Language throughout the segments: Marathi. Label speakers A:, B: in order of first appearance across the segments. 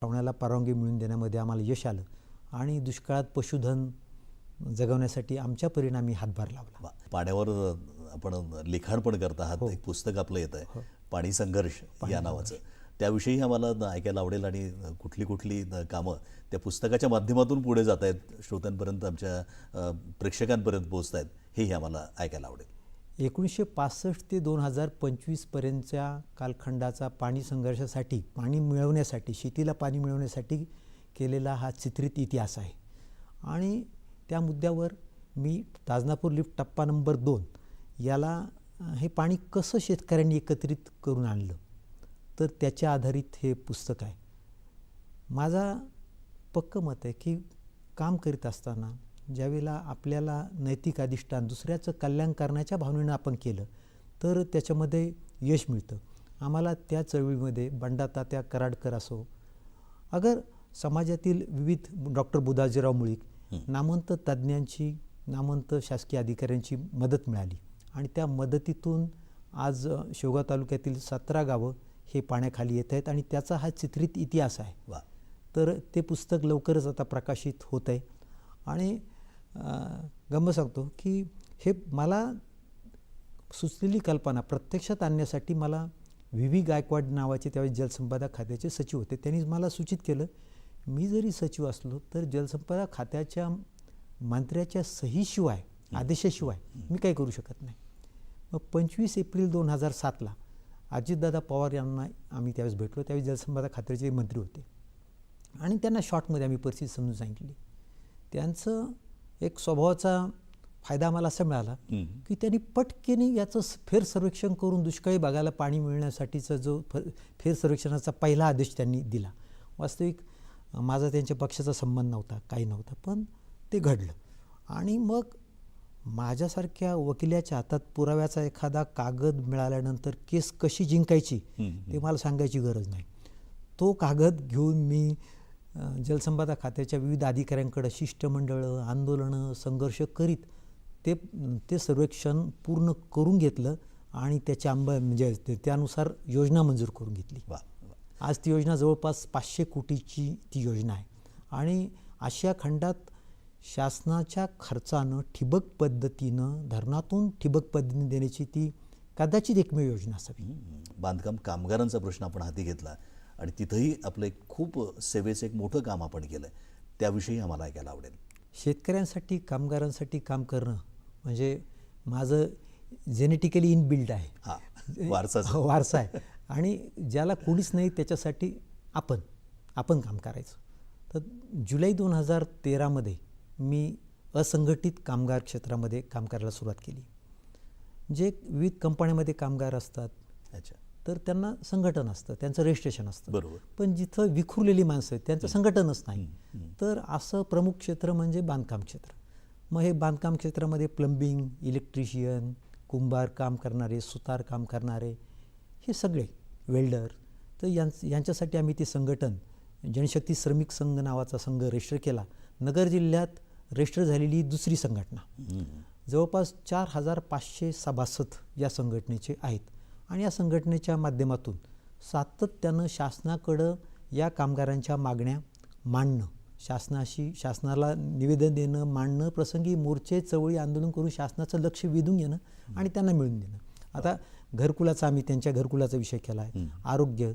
A: पाहुण्याला परवानगी मिळवून देण्यामध्ये आम्हाला यश आलं आणि दुष्काळात पशुधन जगवण्यासाठी आमच्या परिणामी हातभार लावला.
B: पाण्यावर आपण लिखाण पण करत आहात. एक पुस्तक आपलं येत आहे. पाणी संघर्ष या नावाचं. त्याविषयी आम्हाला ऐकायला आवडेल आणि कुठली कुठली कामं त्या पुस्तकाच्या माध्यमातून पुढे जात आहेत. श्रोत्यांपर्यंत आमच्या प्रेक्षकांपर्यंत पोहोचत आहेत. हेही आम्हाला ऐकायला आवडेल.
A: एकोणीसशे पासष्ट ते दोन हजार पंचवीसपर्यंतच्या कालखंडाचा पाणी संघर्षासाठी पाणी मिळवण्यासाठी शेतीला पाणी मिळवण्यासाठी केलेला हा चित्रित इतिहास आहे. आणि त्या मुद्द्यावर मी ताजनापूर लिफ्ट टप्पा नंबर दोन याला हे पाणी कसं शेतकऱ्यांनी एकत्रित करून आणलं? तर त्याच्या आधारित हे पुस्तक आहे. माझा पक्क मत आहे की काम करीत असताना ज्यावेळेला आपल्याला नैतिक अधिष्ठान दुसऱ्याचं कल्याण करण्याच्या भावनेनं आपण केलं तर त्याच्यामध्ये यश मिळतं. आम्हाला त्या चळवळीमध्ये बंडातात्या कराडकर असो अगर समाजातील विविध डॉक्टर बुधाजीराव मुळीक नामवंत तज्ज्ञांची नामवंत शासकीय अधिकाऱ्यांची मदत मिळाली. आणि त्या मदतीतून आज शेवगाव तालुक्यातील सतरा गावं हे पाण्याखाली येत आहेत आणि त्याचा हा चित्रित इतिहास आहे.
B: वा.
A: तर ते पुस्तक लवकरच आता प्रकाशित होत आहे. आणि गंमत सांगतो की हे मला सुचलेली कल्पना प्रत्यक्षात आणण्यासाठी मला व्ही व्ही गायकवाड नावाचे त्यावेळी जलसंपदा खात्याचे सचिव होते. त्यांनी मला सूचित केलं मी जरी सचिव असलो तर जलसंपदा खात्याच्या मंत्र्याच्या सहीशिवाय आदेशाशिवाय मी काही करू शकत नाही. मग पंचवीस एप्रिल दोन हजार सातला अजितदादा पवार यांना आम्ही त्यावेळेस भेटलो. त्यावेळी जलसंपदा खात्याचे मंत्री होते. आणि त्यांना शॉर्टमध्ये आम्ही परिस्थिती समजून सांगितली. त्यांचं एक स्वभावाचा फायदा आम्हाला असा मिळाला की त्यांनी पटकेने याचं फेर सर्वेक्षण करून दुष्काळी भागाला पाणी मिळण्यासाठीचा जो फेर सर्वेक्षणाचा पहिला आदेश त्यांनी दिला. वास्तविक माझा त्यांच्या पक्षाचा संबंध नव्हता काही नव्हता पण ते घडलं. आणि मग माझ्यासारख्या वकिलाच्या हातात पुराव्याचा एखादा कागद मिळाल्यानंतर केस कशी जिंकायची ते मला सांगायची गरज नाही. तो कागद घेऊन मी जलसंपदा खात्याच्या विविध अधिकाऱ्यांकडे शिष्टमंडळं आंदोलनं संघर्ष करीत ते ते सर्वेक्षण पूर्ण करून घेतलं आणि त्याच्या अंब म्हणजे त्यानुसार योजना मंजूर करून घेतली
B: वा.
A: आज ती योजना जवळपास पाचशे कोटीची ती योजना आहे आणि आशिया खंडात शासनाच्या खर्चानं ठिबक पद्धतीनं धरणातून ठिबक पद्धतीने देण्याची ती कदाचित एकमेव योजना असावी.
B: बांधकाम कामगारांचा प्रश्न आपण हाती घेतला आणि तिथंही आपलं एक खूप सेवेचं एक मोठं काम आपण केलं त्याविषयी आम्हाला ऐकायला आवडेल.
A: शेतकऱ्यांसाठी कामगारांसाठी काम करणं म्हणजे माझं जेनेटिकली इनबिल्ड आहे.
B: हा वारसाच
A: हो, वारसा आहे. आणि ज्याला कोणीच नाही त्याच्यासाठी आपण आपण काम करायचं. तर जुलै दोन हजार तेरामध्ये मी असंघटित कामगार क्षेत्रामध्ये काम करायला सुरुवात केली. जे विविध कंपन्यामध्ये कामगार असतात.
B: अच्छा.
A: तर त्यांना संघटन असतं त्यांचं रजिस्ट्रेशन असतं.
B: बरोबर.
A: पण जिथं विखुरलेली माणसं आहेत त्यांचं संघटनच नाही. तर असं प्रमुख क्षेत्र म्हणजे बांधकाम क्षेत्र. मग हे बांधकाम क्षेत्रामध्ये प्लंबिंग इलेक्ट्रिशियन कुंभार काम करणारे सुतार काम करणारे हे सगळे वेल्डर तर यांच यांच्यासाठी आम्ही ते संघटन जनशक्ती श्रमिक संघ नावाचा संघ रजिस्टर केला. नगर जिल्ह्यात रजिस्टर झालेली दुसरी संघटना. जवळपास चार हजार पाचशे सभासद या संघटनेचे आहेत. आणि या संघटनेच्या माध्यमातून सातत्यानं शासनाकडं या कामगारांच्या मागण्या मांडणं शासनाशी शासनाला निवेदन देणं मांडणं प्रसंगी मोर्चे चवळी आंदोलन करून शासनाचं लक्ष वेधून घेणं आणि त्यांना मिळून देणं. आता घरकुलाचा आम्ही त्यांच्या घरकुलाचा विषय केला आहे आरोग्य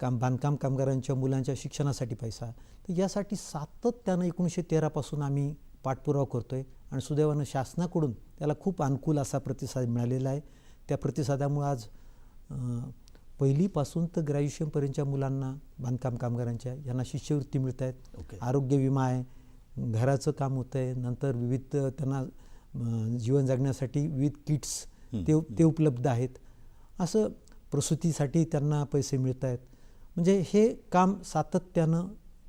A: काम बांधकाम कामगारांच्या मुलांच्या शिक्षणासाठी पैसा. तर यासाठी सातत्यानं एकोणीसशे तेरापासून आम्ही पाठपुरावा करतो आहे आणि सुदैवानं शासनाकडून त्याला खूप अनुकूल असा प्रतिसाद मिळालेला आहे. त्या प्रतिसादामुळे आज पहिलीपासून तर ग्रॅज्युएशनपर्यंतच्या मुलांना बांधकाम कामगारांच्या यांना शिष्यवृत्ती मिळत आहेत
B: ओके.
A: आरोग्य विमा आहे घराचं काम होतं आहे नंतर विविध त्यांना जीवन जगण्यासाठी विविध किट्स ते ते उपलब्ध आहेत. असं प्रसूतीसाठी त्यांना पैसे मिळत आहेत म्हणजे हे काम सातत्यानं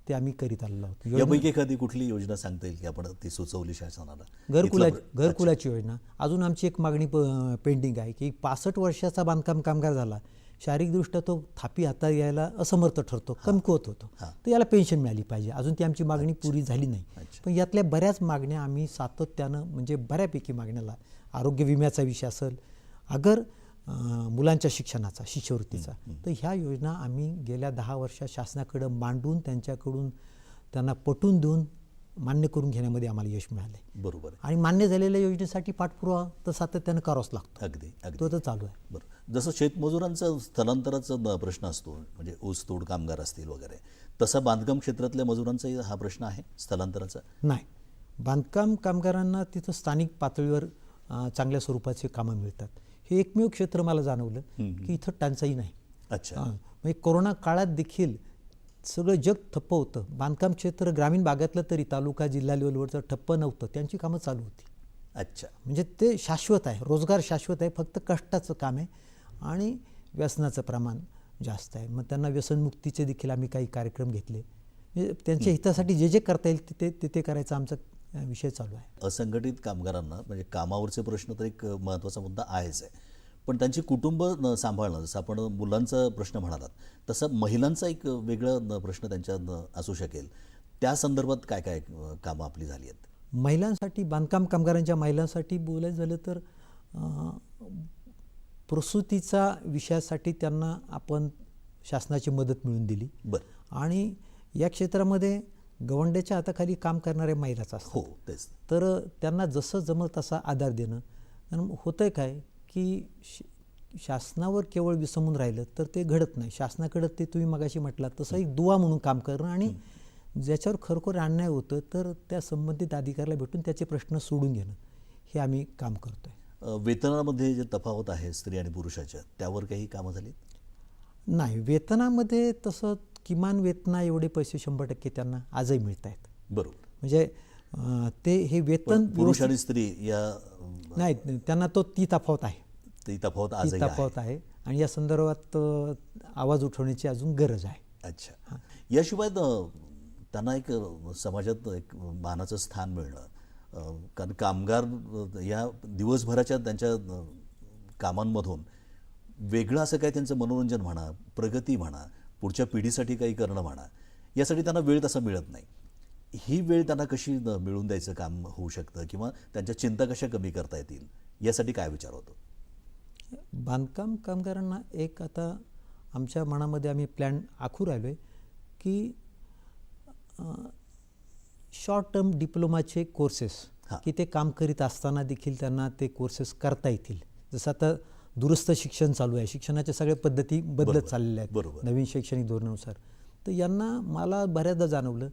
A: ते आम्ही करीत आलेलो आहोत.
B: यापैकी एखादी कुठली योजना सांगता येईल की आपण ती सुचवली शासनाला?
A: घरकुला घरकुलाची योजना. अजून आमची एक मागणी प- पेंडिंग आहे की पासष्ट वर्षाचा बांधकाम कामगार झाला शारीरिकदृष्ट्या तो थापी हाता यायला असमर्थ ठरतो कमकुवत होतो. तर याला पेन्शन मिळाली पाहिजे. अजून ती आमची मागणी पुरी झाली नाही. पण यातल्या बऱ्याच मागण्या आम्ही सातत्यानं म्हणजे बऱ्यापैकी मागण्याला आरोग्य विम्याचा विषय असेल अगर मुलांच्या शिक्षणाचा शिष्यवृत्तीचा. तर ह्या योजना आम्ही गेल्या दहा वर्षात शासनाकडं मांडून त्यांच्याकडून त्यांना पटवून देऊन मान्य करून घेण्यामध्ये आम्हाला यश मिळालं आहे.
B: बरोबर
A: आणि मान्य झालेल्या योजनेसाठी पाठपुरावा तर सातत्यानं करावाच लागतो.
B: अगदी अगदी.
A: तो तर चालू आहे.
B: बरं. जसं शेतमजुरांचा स्थलांतराचा प्रश्न असतो म्हणजे ऊसतोड कामगार असतील वगैरे. तसा बांधकाम क्षेत्रातल्या मजुरांचाही हा प्रश्न आहे स्थलांतराचा?
A: नाही. बांधकाम कामगारांना तिथं स्थानिक पातळीवर चांगल्या स्वरूपाचे कामं मिळतात. हे एकमेव क्षेत्र मला जाणवलं की इथं टंचाई नाही.
B: अच्छा.
A: म्हणजे कोरोना काळात देखील सगळं जग ठप्प होतं. बांधकाम क्षेत्र ग्रामीण भागातलं तरी तालुका जिल्हा लेवलवरचं ठप्प नव्हतं. त्यांची कामं चालू होती.
B: अच्छा.
A: म्हणजे ते शाश्वत आहे. रोजगार शाश्वत आहे. फक्त कष्टाचं काम आहे आणि व्यसनाचं प्रमाण जास्त आहे. मग त्यांना व्यसनमुक्तीचे देखील आम्ही काही कार्यक्रम घेतले. म्हणजे त्यांच्या हितासाठी जे जे करता येईल तिथे तिथे करायचा आमचा विषय चालू आहे.
B: असंघटित कामगारांना म्हणजे कामावरचे प्रश्न तर एक महत्त्वाचा मुद्दा आहेच आहे. पण त्यांची कुटुंब सांभाळणं जसं आपण मुलांचा प्रश्न म्हणालात तसं महिलांचा एक वेगळं प्रश्न त्यांच्या असू शकेल. त्या संदर्भात काय काय कामं आपली झाली आहेत?
A: महिलांसाठी बांधकाम कामगारांच्या महिलांसाठी बोलायचं झालं तर प्रसूतीचा विषयासाठी त्यांना आपण शासनाची मदत मिळवून दिली.
B: बरं.
A: आणि या क्षेत्रामध्ये गवंड्याच्या हाताखाली काम करणाऱ्या महिलाच असतात.
B: हो तेच.
A: तर त्यांना जसं जमल तसा आधार देणं. कारण होतंय काय की शासनावर केवळ विसंबून राहिलं तर ते घडत नाही. शासनाकडं ते तुम्ही मगाशी म्हटलात तसं एक दुवा म्हणून काम करणं आणि ज्याच्यावर खरोखर अन्याय होतं तर त्या संबंधित अधिकाऱ्याला भेटून त्याचे प्रश्न सोडून घेणं. हे आम्ही काम करतोय.
B: अ, वेतनामध्ये जे तफावत आहे स्त्री आणि पुरुषाच्या त्यावर काही कामं झाली
A: नाही वेतनामध्ये तसं किमान वेतना एवढे पैसे शंभर टक्के त्यांना आजही मिळत आहेत
B: बरोबर.
A: म्हणजे ते हे वेतन
B: पुरुष आणि स्त्री या
A: नाही त्यांना तो ती तफावत आहे.
B: ती तफावत
A: ती
B: आजही आहे.
A: तफावत आहे. आणि या संदर्भात आवाज उठवण्याची अजून गरज आहे.
B: अच्छा. याशिवाय त्यांना एक समाजात एक मानाचं स्थान मिळणं कारण कामगार या दिवसभराच्या त्यांच्या कामांमधून वेगळं असं काय त्यांचं मनोरंजन म्हणा प्रगती म्हणा पुढच्या पिढीसाठी काही करणं म्हणा यासाठी त्यांना वेळ तसा मिळत नाही. ही वेळ त्यांना कशी अ, मिळवून द्यायचं काम होऊ शकतं किंवा त्यांच्या चिंता कशा कमी करता येतील यासाठी काय विचार होतो?
A: बांधकाम कामगारांना एक आता आमच्या मनामध्ये आम्ही प्लॅन आखू राहिलो आहे की शॉर्ट टर्म डिप्लोमाचे कोर्सेस. की ते काम करीत असताना देखील त्यांना ते कोर्सेस करता येतील. जसं आता दुरुस्त शिक्षण चालू आहे. शिक्षणाच्या सगळ्या पद्धती बदलत चाललेल्या
B: बरोबर.
A: आहेत नवीन शैक्षणिक धोरणानुसार. तर यांना मला बऱ्याचदा जाणवलं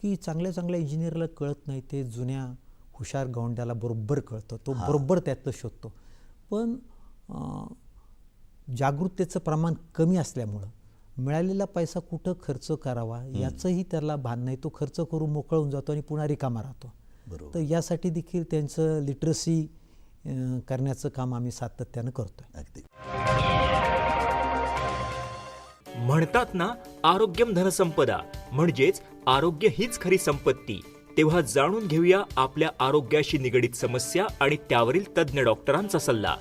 A: की चांगल्या चांगल्या इंजिनियरला कळत नाही ते जुन्या हुशार गवंड्याला बरोबर कळतं. तो बरोबर त्यातलं शोधतो. पण अं, जागरूकतेचं प्रमाण कमी असल्यामुळं मिळालेला पैसा कुठं खर्च करावा याचंही त्याला भान नाही. तो खर्च करून मोकळा होऊन जातो आणि पुन्हा रिकामा राहतो.
B: बरोबर.
A: तर यासाठी देखील त्यांचं लिटरसी करण्याचं काम आम्ही सातत्यानं करतोय.
B: अगदी.
C: म्हणतात ना आरोग्यम धनसंपदा. म्हणजेच आरोग्य हीच खरी संपत्ती. तेव्हा जाणून घेऊया आपल्या आरोग्याशी निगडीत समस्या आणि त्यावरील तज्ज्ञ डॉक्टरांचा सल्ला.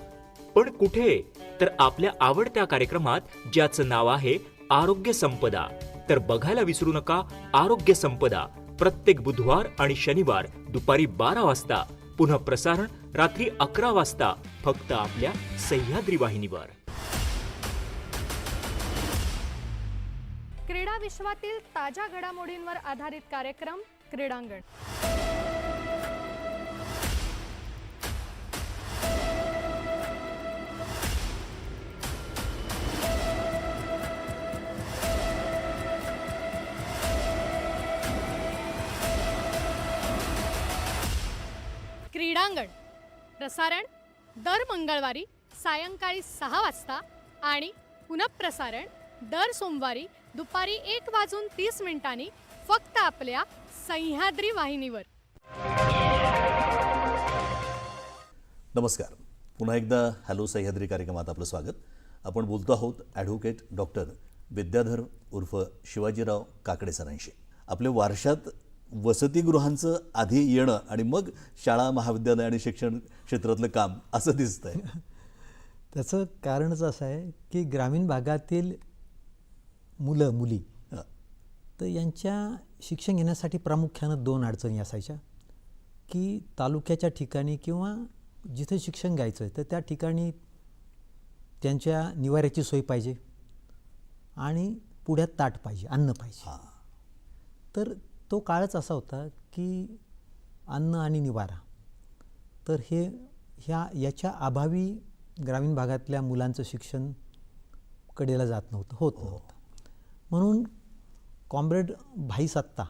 C: पण कुठे? तर आपल्या आवडत्या कार्यक्रमात ज्याचं नाव आहे आरोग्य संपदा. तर बघायला विसरू नका आरोग्य संपदा. प्रत्येक बुधवार आणि शनिवार दुपारी बारा वाजता. पुन्हा प्रसारण रात्री अकरा वाजता फक्त आपल्या सह्याद्री वाहिनीवर.
D: क्रीडा विश्वातील ताज्या घडामोडींवर आधारित कार्यक्रम क्रीडांगण. क्रीडांगण. प्रसारण दर मंगळवारी सायंकाळी सहा वाजता आणि पुनःप्रसारण दर सोमवारी दुपारी एक वाजून तीस मिनिटांनी फक्त आपल्या सह्याद्री वाहिनीवर.
B: नमस्कार. पुन्हा एकदा हॅलो सह्याद्री कार्यक्रमात आपलं स्वागत. आपण बोलतो आहोत ॲडव्होकेट डॉक्टर विद्याधर उर्फ शिवाजीराव काकडे सरांशी. आपल्या वारशात वसतिगृहांचं आधी येणं आणि मग शाळा महाविद्यालय आणि शिक्षण क्षेत्रातलं काम असं दिसतंय.
A: त्याचं कारणच असं आहे की ग्रामीण भागातील मुलं मुली. तर यांच्या शिक्षण घेण्यासाठी प्रामुख्यानं दोन अडचणी असायच्या. की तालुक्याच्या ठिकाणी किंवा जिथे शिक्षण घ्यायचं आहे तर त्या ठिकाणी त्यांच्या निवाऱ्याची सोय पाहिजे आणि पुढ्यात ताट पाहिजे अन्न पाहिजे. तर तो काळच असा होता की अन्न आणि निवारा. तर हे ह्या याच्या अभावी ग्रामीण भागातल्या मुलांचं शिक्षण कडेला जात नव्हतं होत नव्हतं. म्हणून कॉम्रेड भाई सत्ता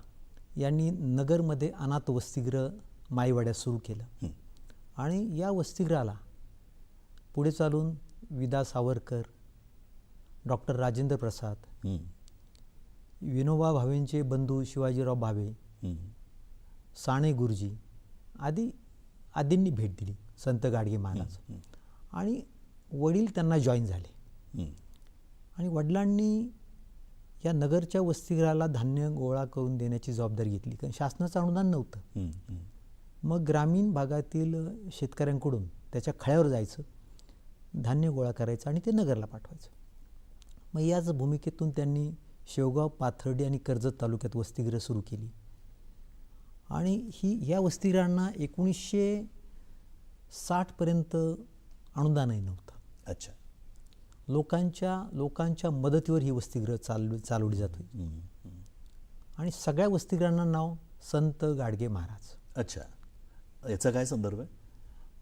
A: यांनी नगरमध्ये अनाथ वसतिगृह माईवाड्यात सुरू केलं. आणि या वसतिगृहाला पुढे चालून विदा सावरकर डॉक्टर राजेंद्र प्रसाद. विनोबा भावेंचे बंधू शिवाजीराव भावे. साणे गुरुजी आदी आदींनी भेट दिली संत गाडगे महाराज आणि वडील त्यांना जॉईन झाले. आणि वडिलांनी या नगरच्या वसतिगृहाला धान्य गोळा करून देण्याची जबाबदारी घेतली कारण शासनाचं अनुदान नव्हतं. मग ग्रामीण भागातील शेतकऱ्यांकडून त्याच्या खळ्यावर जायचं धान्य गोळा करायचं आणि ते नगरला पाठवायचं मग याच भूमिकेतून त्यांनी शेवगाव पाथर्डी आणि कर्जत तालुक्यात वसतिगृह सुरू केली. आणि ही या वसतिगृहांना एकोणीसशे साठपर्यंत अनुदानही नव्हतं.
B: अच्छा.
A: लोकांच्या लोकांच्या मदतीवर ही वसतिगृह चालू चालवली जात होती. आणि सगळ्या वसतिगृहांना नाव संत गाडगे महाराज.
B: अच्छा. याचा काय संदर्भ आहे?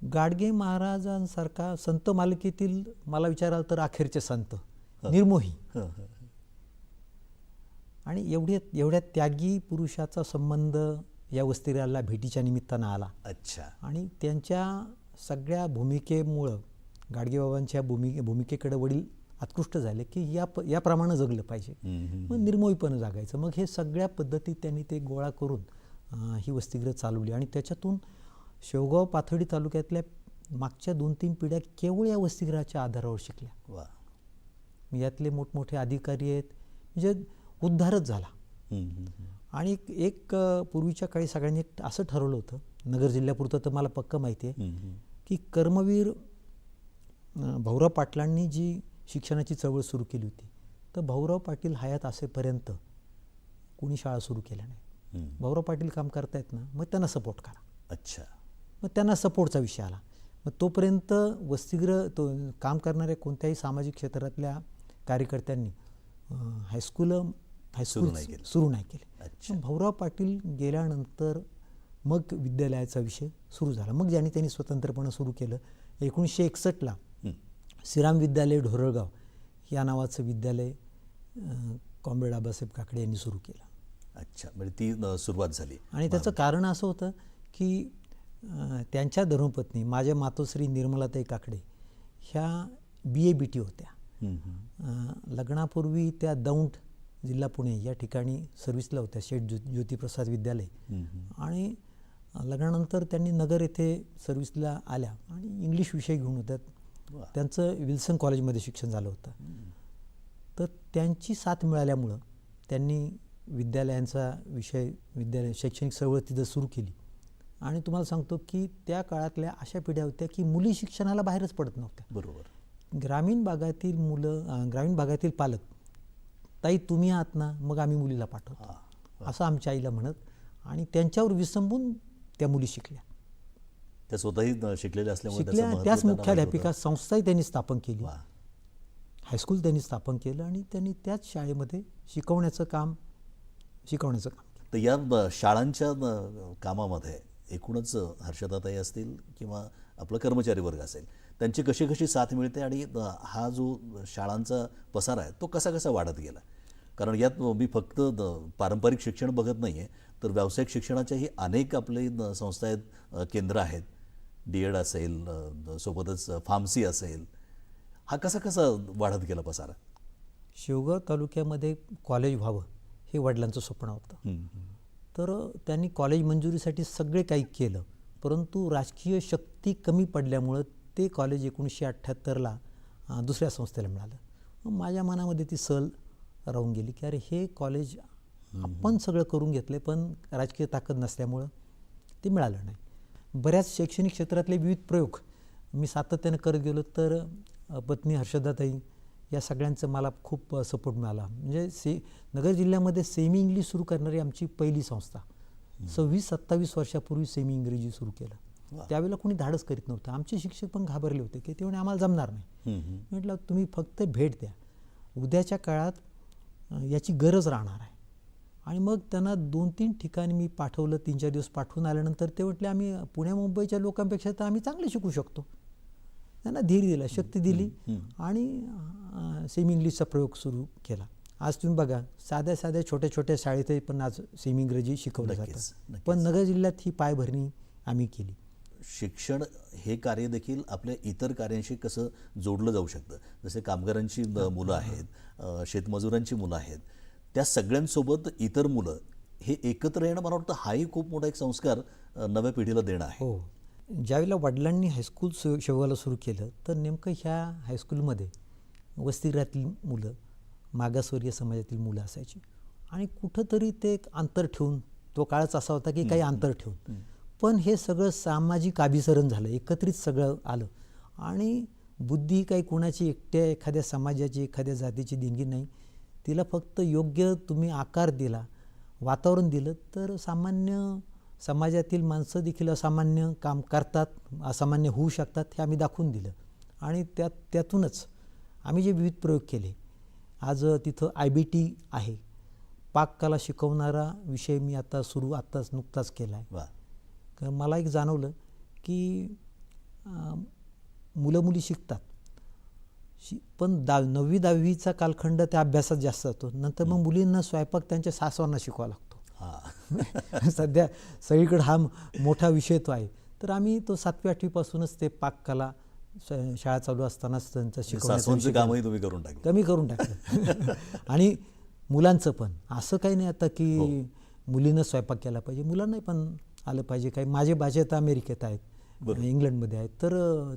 A: गाडगे महाराजांसारखा संत मालिकेतील मला विचाराल तर अखेरचे संत निर्मोही. आणि एवढ्या एवढ्या त्यागी पुरुषाचा संबंध या वस्तिगृहाला भेटीच्या निमित्तानं आला.
B: अच्छा.
A: आणि त्यांच्या सगळ्या भूमिकेमुळं गाडगेबाबांच्या भूमिके भूमिकेकडे वडील उत्कृष्ट झाले की या प याप्रमाणे जगलं पाहिजे. मग निर्मोहीपणं जागायचं. मग हे सगळ्या पद्धतीत त्यांनी ते गोळा करून ही वसतिगृह चालवली. आणि त्याच्यातून शेवगाव पाथर्डी तालुक्यातल्या मागच्या दोन तीन पिढ्या केवळ या वसतिगृहाच्या आधारावर शिकल्या.
B: वा.
A: यातले मोठमोठे अधिकारी आहेत. म्हणजे उद्धारच झाला. आणि एक- पूर्वीच्या काळी सगळ्यांनी एक असं ठरवलं होतं नगर जिल्ह्यापुरतं तर मला पक्क माहिती आहे. की कर्मवीर भाऊराव पाटलांनी जी शिक्षणाची चळवळ सुरू केली होती तर भाऊराव पाटील हयात असेपर्यंत कोणी शाळा सुरू केल्या नाही. भाऊराव पाटील काम करतायत ना मग त्यांना सपोर्ट करा
B: अच्छा
A: मग त्यांना सपोर्टचा विषय आला मग तोपर्यंत वसतिगृह तो काम करणाऱ्या कोणत्याही सामाजिक क्षेत्रातल्या कार्यकर्त्यांनी हायस्कूल हायस्कूल
B: नाही केलं.
A: सुरू नाही केले. भाऊराव पाटील गेल्यानंतर मग विद्यालयाचा विषय सुरू झाला. मग ज्यांनी त्यांनी स्वतंत्रपणं सुरू केलं एकोणीसशे एकसष्टला. श्रीराम विद्यालय ढोरळगाव या नावाचं विद्यालय कॉम्रेड आबासाहेब काकडे यांनी सुरू केलं.
B: अच्छा म्हणजे ती सुरुवात झाली.
A: आणि त्याचं कारण असं होतं की त्यांच्या धर्मपत्नी माझ्या मातोश्री निर्मलाताई काकडे ह्या बी ए बी टी होत्या. लग्नापूर्वी त्या दौंड जिल्हा पुणे या ठिकाणी सर्व्हिसला होत्या शेठ ज्यो ज्योतिप्रसाद विद्यालय. आणि लग्नानंतर त्यांनी नगर येथे सर्व्हिसला आल्या आणि इंग्लिश विषय घेऊन होत्या. त्यांचं विल्सन कॉलेजमध्ये शिक्षण झालं होतं. तर त्यांची साथ मिळाल्यामुळं त्यांनी विद्यालयांचा विषय विद्यालय शैक्षणिक चळवळ तिथं सुरू केली. आणि तुम्हाला सांगतो की त्या काळातल्या अशा पिढ्या होत्या की मुली शिक्षणाला बाहेरच पडत नव्हत्या.
B: बरोबर.
A: ग्रामीण भागातील मुलं ग्रामीण भागातील पालक ताई तुम्ही आहात ना मग आम्ही मुलीला पाठवतो. असं आमच्या आईला म्हणत आणि त्यांच्यावर विसंबून त्या मुली शिकल्या.
B: त्या स्वतःही शिकलेल्या असल्यामुळे त्याचं
A: शिकल्या त्याच मुख्याध्यापिका संस्थाही त्यांनी स्थापन केली. हायस्कूल त्यांनी स्थापन केलं आणि त्यांनी त्याच शाळेमध्ये शिकवण्याचं काम शिकवण्याचं काम
B: तर या शाळांच्या कामामध्ये एकूणच हर्षदाताई असतील किंवा आपलं कर्मचारी वर्ग असेल त्यांची कशी कशी साथ मिळते आणि हा जो शाळांचा पसार आहे तो कसा कसा वाढत गेला? कारण यात मी फक्त द- पारंपरिक शिक्षण बघत नाही आहे तर व्यावसायिक शिक्षणाच्याही अनेक आपले संस्था आहेत केंद्र आहेत. डी एड असेल सोबतच फार्मसी असेल. हा कसा कसा वाढत गेला पसारा?
A: शेवगाव तालुक्यामध्ये कॉलेज व्हावं हे वडिलांचं स्वप्न होतं. तर त्यांनी कॉलेज मंजुरीसाठी सगळे काही केलं परंतु राजकीय शक्ती कमी पडल्यामुळं ते कॉलेज एकोणीसशे अठ्ठ्याहत्तरला दुसऱ्या संस्थेला मिळालं. मग माझ्या मनामध्ये ती सल राहून गेली की अरे हे कॉलेज आपण सगळं करून घेतलं पण राजकीय ताकद नसल्यामुळं ते मिळालं नाही. बऱ्याच शैक्षणिक क्षेत्रातले विविध प्रयोग मी सातत्यानं करत गेलो तर पत्नी हर्षदाताई या सगळ्यांचं मला खूप सपोर्ट मिळाला. म्हणजे से नगर जिल्ह्यामध्ये सेमी इंग्लिश सुरू करणारी आमची पहिली संस्था. सव्वीस सत्तावीस वर्षापूर्वी सेमी इंग्रजी सुरू केलं. त्यावेळेला कोणी धाडस करीत नव्हतं. आमचे शिक्षक पण घाबरले होते की ते म्हणे आम्हाला जमणार नाही. म्हटलं तुम्ही फक्त भेट द्या. उद्याच्या काळात याची गरज राहणार आहे. आणि मग त्यांना दोन तीन ठिकाणी मी पाठवलं तीन चार दिवस पाठवून आल्यानंतर ते म्हटले आम्ही पुण्या मुंबईच्या लोकांपेक्षा तर आम्ही चांगले शिकू शकतो. त्यांना धीर दिला शक्ती दिली आणि सेमी इंग्लिशचा प्रयोग सुरू केला. आज तुम्ही बघा साध्या साध्या छोट्या छोट्या शाळेतही पण आज सेमी इंग्रजी शिकवलं जातं. पण नगर जिल्ह्यात ही पायभरणी आम्ही केली.
B: शिक्षण हे कार्य देखील आपल्या इतर कार्यांशी कसं जोडलं जाऊ शकतं? जसे कामगारांची मुलं आहेत शेतमजुरांची मुलं आहेत त्या सगळ्यांसोबत इतर मुलं हे एकत्र येणं मला वाटतं हाही खूप मोठा एक संस्कार नव्या पिढीला देणं आहे.
A: हो. ज्यावेळेला वडिलांनी हायस्कूल सु शिवायला सुरू केलं तर नेमकं ह्या हायस्कूलमध्ये वसतिगृहातील मुलं मागासवर्गीय समाजातील मुलं असायची. आणि कुठंतरी ते एक अंतर ठेवून तो काळच असा होता की काही अंतर ठेवून. पण हे सगळं सामाजिक अभिसरण झालं एकत्रित सगळं आलं. आणि बुद्धी काही कोणाची एकट्या एखाद्या समाजाची एखाद्या जातीची देणगी नाही. तिला फक्त योग्य तुम्ही आकार दिला वातावरण दिलं तर सामान्य समाजातील माणसं देखील असामान्य काम करतात असामान्य होऊ शकतात हे आम्ही दाखवून दिलं. आणि त्यात त्यातूनच आम्ही जे विविध प्रयोग केले. आज तिथं आय बी टी आहे. पाककला शिकवणारा विषय मी आता सुरू आत्ताच नुकताच केला आहे कारण मला एक जाणवलं की मुलं मुली शिकतात. शि पण दा नववी दहावीचा कालखंड त्या अभ्यासात जास्त जातो. नंतर मग मुलींना स्वयंपाक त्यांच्या सासवांना शिकवावा लागतो.
B: हां.
A: सध्या सगळीकडे हा मोठा विषय तो आहे. तर आम्ही तो सातवी आठवीपासूनच ते पाककला शाळा चालू असतानाच त्यांचं शिकवण्याचा
B: सासवांचं
A: विषय
B: कामही तुम्ही करून टाकलं.
A: कमी करून टाकलं. आणि मुलांचं पण. असं काही नाही आता की
B: हो.
A: मुलीनं स्वयंपाक केला पाहिजे. मुलांनाही पण आलं पाहिजे. काही माझे भाचे आता अमेरिकेत आहेत. इंग्लंडमध्ये आहेत. तर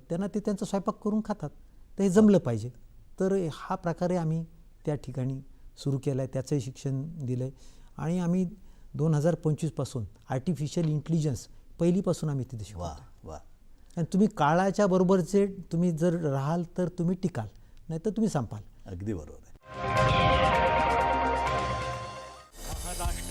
A: त्यांना ते त्यांचा स्वयंपाक करून खातात. तर हे जमलं पाहिजे. तर हा प्रकारे आम्ही त्या ठिकाणी सुरू केला आहे त्याचंही शिक्षण दिलं आहे आणि आम्ही दोन हजार पंचवीसपासून आर्टिफिशियल इंटेलिजन्स पहिलीपासून आम्ही तिथे शिकवतो
B: वा वा.
A: आणि तुम्ही काळाच्या बरोबरचे तुम्ही जर राहाल तर तुम्ही टिकाल नाहीतर तुम्ही संपाल.
B: अगदी बरोबर आहे.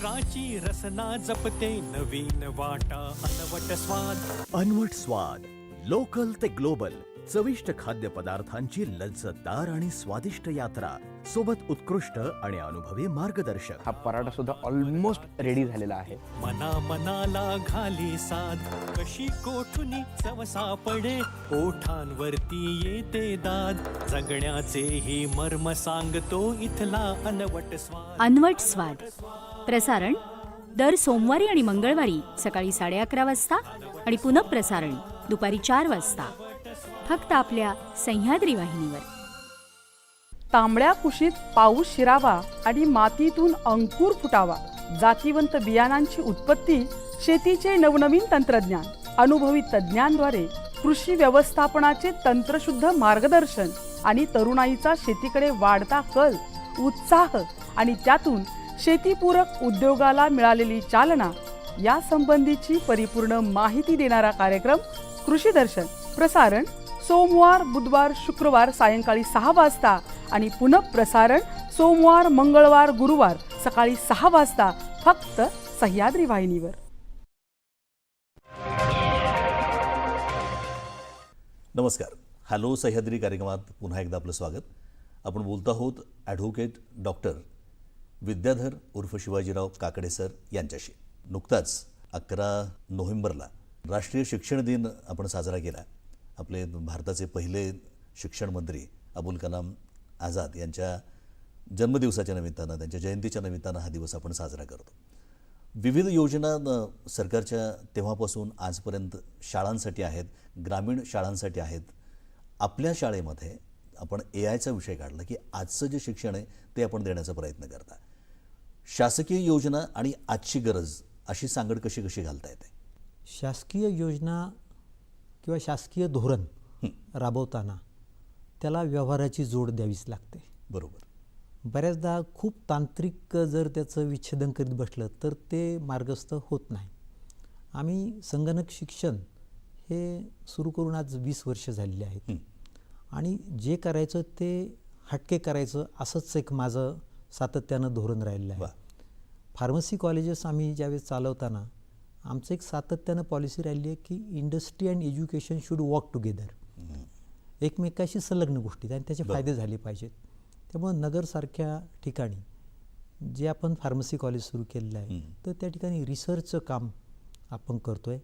E: महाराष्ट्राची रसना जपते नवीन वाटा. अनवट स्वाद.
F: अनवट स्वाद. लोकल ते ग्लोबल. चविष्ट खाद्यपदार्थांची लज्जतदार आणि स्वादिष्ट यात्रा. सोबत उत्कृष्ट आणि अनुभवी मार्गदर्शक.
G: हा पराठा सुद्धा ऑलमोस्ट रेडी झालेला आहे.
E: मना मनाला घाली साध कशी कोठुनी चव सापडे? ओठांवरती येते दाद. जगण्याचे ही मर्म सांगतो इथला अनवट स्वाद.
H: अनवट स्वाद. प्रसारण दर सोमवारी आणि मंगळवारी सकाळी साडे अकरा वाजता आणि पुनःप्रसारण दुपारी चार वाजता. फक्त आपल्या सह्याद्री वाहिनीवर.
I: तांबड्या कुशीत पाऊस शिरावा आणि मातीतून अंकुर फुटावा. जातीवंत बियाणांची उत्पत्ती शेतीचे नवनवीन तंत्रज्ञान अनुभवी तज्ज्ञांद्वारे कृषी व्यवस्थापनाचे तंत्रशुद्ध मार्गदर्शन आणि तरुणाईचा शेतीकडे वाढता कल उत्साह आणि त्यातून शेतीपूरक उद्योगाला मिळालेली चालना या संबंधीची परिपूर्ण माहिती देणारा कार्यक्रम कृषी दर्शन. प्रसारण सोमवार बुधवार शुक्रवार सायंकाळी सहा वाजता आणि पुनःप्रसारण सोमवार मंगळवार गुरुवार सकाळी सहा वाजता फक्त सह्याद्री वाहिनीवर.
B: नमस्कार. हॅलो सह्याद्री कार्यक्रमात पुन्हा एकदा आपलं स्वागत. आपण बोलतो आहोत ॲडव्होकेट डॉक्टर विद्याधर उर्फ शिवाजीराव काकडे सर यांच्याशी. नुकताच अकरा नोव्हेंबरला राष्ट्रीय शिक्षण दिन आपण साजरा केला. आपले भारताचे पहिले शिक्षण मंत्री अबुल कलाम आझाद यांच्या जन्मदिवसाच्या निमित्तानं त्यांच्या जयंतीच्या निमित्तानं हा दिवस आपण साजरा करतो. विविध योजना सरकारच्या तेव्हापासून आजपर्यंत शाळांसाठी आहेत ग्रामीण शाळांसाठी आहेत. आपल्या शाळेमध्ये आपण ए आयचा विषय काढला की आजचं जे शिक्षण आहे ते आपण देण्याचा प्रयत्न करता. शासकीय योजना आणि आजची गरज अशी सांगड कशी कशी घालता येते?
A: शासकीय योजना किंवा शासकीय धोरण राबवताना त्याला व्यवहाराची जोड द्यावीच लागते.
B: बरोबर.
A: बऱ्याचदा खूप तांत्रिक जर त्याचं विच्छेदन करीत बसलं तर ते मार्गस्थ होत नाही. आम्ही संगणक शिक्षण हे सुरू करून आज वीस वर्ष झालेली आहेत. आणि जे करायचं ते हटके करायचं असंच एक माझं सातत्यानं धोरण राहिलेलं. आहे. फार्मसी कॉलेजेस आम्ही ज्यावेळेस चालवताना आमचं एक सातत्यानं पॉलिसी राहिली आहे की industry and education should walk together. एकमेकाशी संलग्न गोष्टी आणि त्याचे फायदे झाले पाहिजेत. त्यामुळं नगरसारख्या ठिकाणी जे आपण फार्मसी कॉलेज सुरू केलेलं आहे तर त्या ठिकाणी रिसर्चचं काम आपण करतो आहे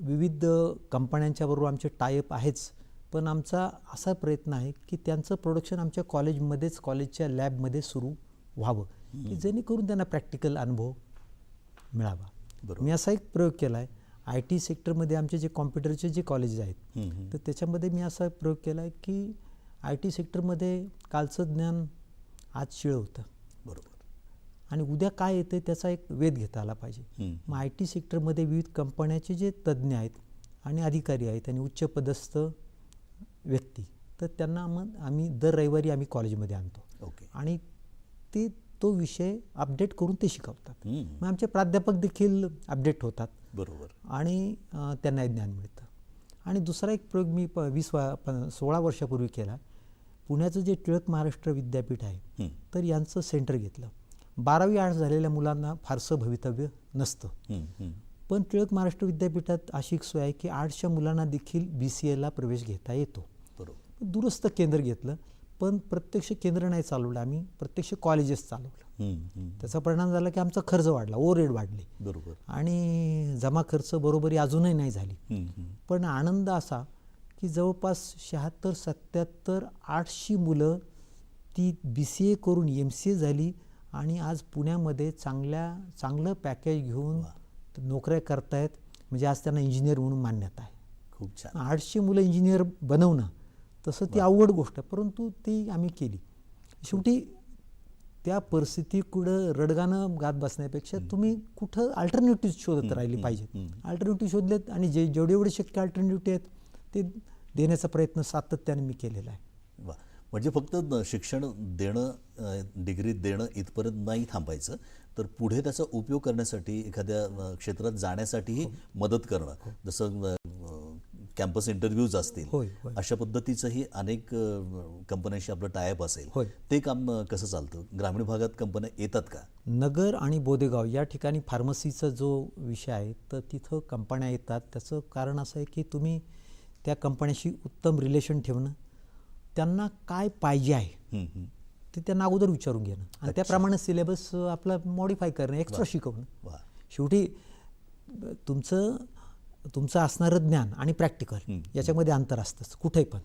A: विविध कंपन्यांच्या बरोबर आमचे टायअप आहेच. पण आमचा असा प्रयत्न आहे की त्यांचं प्रोडक्शन आमच्या कॉलेजमध्येच कॉलेजच्या लॅबमध्ये सुरू व्हावं. की जेणेकरून त्यांना प्रॅक्टिकल अनुभव मिळावा.
B: बरोबर.
A: मी असा एक प्रयोग केला आहे आय टी सेक्टरमध्ये आमचे जे कॉम्प्युटरचे जे कॉलेजेस आहेत तर त्याच्यामध्ये मी असा प्रयोग केला आहे की आय टी सेक्टरमध्ये कालचं ज्ञान आज शिळं होतं.
B: बरोबर.
A: आणि उद्या काय येते त्याचा एक वेध घेता आला पाहिजे. मग आय टी सेक्टरमध्ये विविध कंपन्याचे जे तज्ज्ञ आहेत आणि अधिकारी आहेत आणि उच्च पदस्थ व्यक्ती तर त्यांना मग आम्ही दर रविवारी आम्ही कॉलेजमध्ये आणतो.
B: ओके.
A: आणि ते तो विषय अपडेट करून ते शिकवतात. मग आमचे प्राध्यापक देखील अपडेट होतात.
B: बरोबर.
A: आणि त्यांना ज्ञान मिळतं. आणि दुसरा एक प्रयोग मी प वीस वा सोळा वर्षापूर्वी केला. पुण्याचं जे टिळक महाराष्ट्र विद्यापीठ आहे
B: हं.
A: तर यांचं सेंटर घेतलं. बारावी आर्ट्स झालेल्या मुलांना फारसं भवितव्य नसतं. पण टिळक महाराष्ट्र विद्यापीठात अशी एक सोय आहे की आर्ट्सच्या मुलांना देखील बी सी एला प्रवेश घेता येतो. दुरुस्त केंद्र घेतलं पण प्रत्यक्ष केंद्र नाही चालवलं. आम्ही प्रत्यक्ष कॉलेजेस चालवलं. त्याचा परिणाम झाला की आमचा खर्च वाढला ओव्हरहेड वाढले.
B: बरोबर.
A: आणि जमा खर्च बरोबरी अजूनही नाही झाली. पण आनंद असा की जवळपास शहात्तर सत्याहत्तर आठशे मुलं ती बी सी ए करून एम सी ए झाली आणि आज पुण्यामध्ये चांगल्या चांगलं पॅकेज घेऊन नोकऱ्या करतायत. म्हणजे आज त्यांना इंजिनियर म्हणून मान्यता आहे.
B: खूप छान.
A: आठशे मुलं इंजिनियर बनवणं तसं ती अवघड गोष्ट आहे. परंतु ती आम्ही केली. शेवटी त्या परिस्थितीकडं रडगाणं गात बसण्यापेक्षा तुम्ही कुठं अल्टरनेटिव्ह शोधत राहिली पाहिजेत. अल्टरनेटिव्ह शोधलेत आणि जे जेवढे जेवढे शक्य अल्टरनेटिव्ह आहेत ते देण्याचा प्रयत्न सातत्याने मी केलेला आहे.
B: वा. म्हणजे फक्त शिक्षण देणं डिग्री देणं इथपर्यंत नाही थांबायचं. तर पुढे त्याचा उपयोग करण्यासाठी एखाद्या क्षेत्रात जाण्यासाठीही मदत करणं. जसं कॅम्पस इंटरव्ह्यूज असतील. अशा पद्धतीचंही अनेक कंपन्यांशी आपलं टायअप असेल. ते काम कसं चालतं? ग्रामीण भागात कंपन्या येतात का?
A: नगर आणि बोदेगाव या ठिकाणी फार्मसीचा जो विषय आहे तर तिथं कंपन्या येतात. त्याचं कारण असं आहे की तुम्ही त्या कंपन्याशी उत्तम रिलेशन ठेवणं त्यांना काय पाहिजे आहे. ते त्यांना अगोदर विचारून घेणं. आणि त्याप्रमाणे सिलेबस आपला मॉडिफाय करणं एक्स्ट्रा शिकवणं. शेवटी तुमचं तुमचं असणारं ज्ञान आणि प्रॅक्टिकल याच्यामध्ये अंतर असतंच कुठेही पण.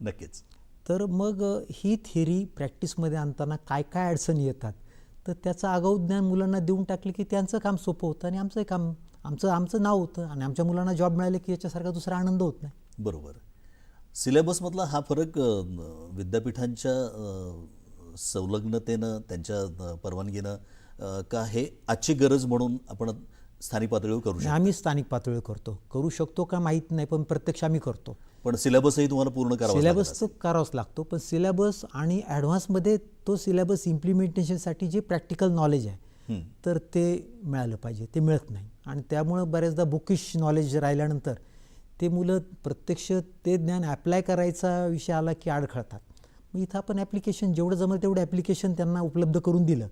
B: नक्कीच.
A: तर मग ही थिअरी प्रॅक्टिसमध्ये आणताना काय काय अडचणी येतात? तर त्याचं आगाऊ ज्ञान मुलांना देऊन टाकलं की त्यांचं काम सोपं होतं आणि आमचंही काम आमचं आमचं नाव होतं आणि आमच्या मुलांना जॉब मिळाले की याच्यासारखा दुसरा आनंद होत नाही.
B: बरोबर. सिलेबसमधला हा फरक विद्यापीठांच्या संलग्नतेनं त्यांच्या परवानगीनं का हे आजची गरज म्हणून आपण स्थानिक पातळीवर करू शकतो.
A: आम्ही स्थानिक पातळीवर करतो. करू शकतो का माहीत नाही पण प्रत्यक्ष आम्ही करतो.
B: पण सिलेबसही तुम्हाला पूर्ण करावा
A: सिलेबस तो करावाच लागतो पण सिलेबस आणि ॲडव्हान्समध्ये तो सिलेबस इम्प्लिमेंटेशनसाठी जे प्रॅक्टिकल नॉलेज आहे तर ते मिळालं पाहिजे ते मिळत नाही. आणि त्यामुळं बऱ्याचदा बुकिश नॉलेज राहिल्यानंतर ते मुलं प्रत्यक्ष ते ज्ञान ॲप्लाय करायचा विषय आला की अडखळतात मग इथं आपण ॲप्लिकेशन जेवढं जमेल तेवढं ॲप्लिकेशन त्यांना उपलब्ध करून दिलं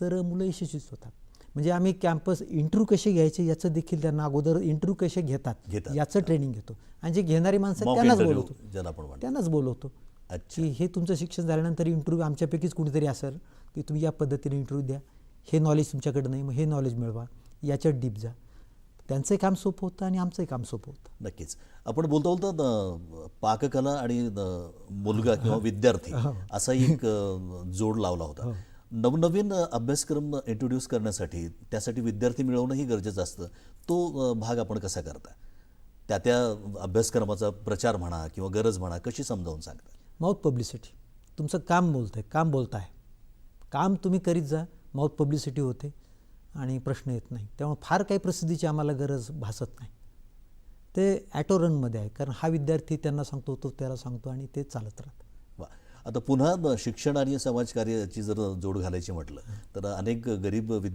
A: तर मुलं यशस्वीच होतात. म्हणजे आम्ही कॅम्पस इंटरव्ह्यू कसे घ्यायचे याचं देखील त्यांना अगोदर इंटरव्ह्यू कसे घेतात. याचं ट्रेनिंग घेतो. आणि जे घेणारी माणसं त्यांनाच बोलवतो. त्यांनाच बोलवतो.
B: अच्छा.
A: की हे तुमचं शिक्षण झाल्यानंतर इंटरव्ह्यू आमच्यापैकीच कुणीतरी असेल की तुम्ही या पद्धतीने इंटरव्ह्यू द्या. हे नॉलेज तुमच्याकडे नाही मग हे नॉलेज मिळवा. याच्यात डीप जा. त्यांचंही काम सोपं होतं आणि आमचंही काम सोपं होतं.
B: नक्कीच. आपण बोलता बोलता पाककला आणि मुलगा किंवा विद्यार्थी असाही एक जोड लावला होता. नवनवीन अभ्यासक्रम इंट्रोड्यूस करण्यासाठी त्यासाठी विद्यार्थी मिळवणंही गरजेचं असतं. तो भाग आपण कसा करता? त्या त्या अभ्यासक्रमाचा प्रचार म्हणा किंवा गरज म्हणा कशी समजावून सांगता?
A: Mouth publicity. तुमचं काम बोलतं आहे काम बोलताय. काम तुम्ही करीत जा माउथ पब्लिसिटी होते आणि प्रश्न येत नाही. त्यामुळे फार काही प्रसिद्धीची आम्हाला गरज भासत नाही. ते ॲटो रनमध्ये आहे कारण हा विद्यार्थी त्यांना सांगतो तो त्याला सांगतो आणि ते चालत राहतं.
B: आता पुन्हा शिक्षण आणि समाजकार्याची जर जोड घालायची म्हटलं तर अनेक गरीब विद्या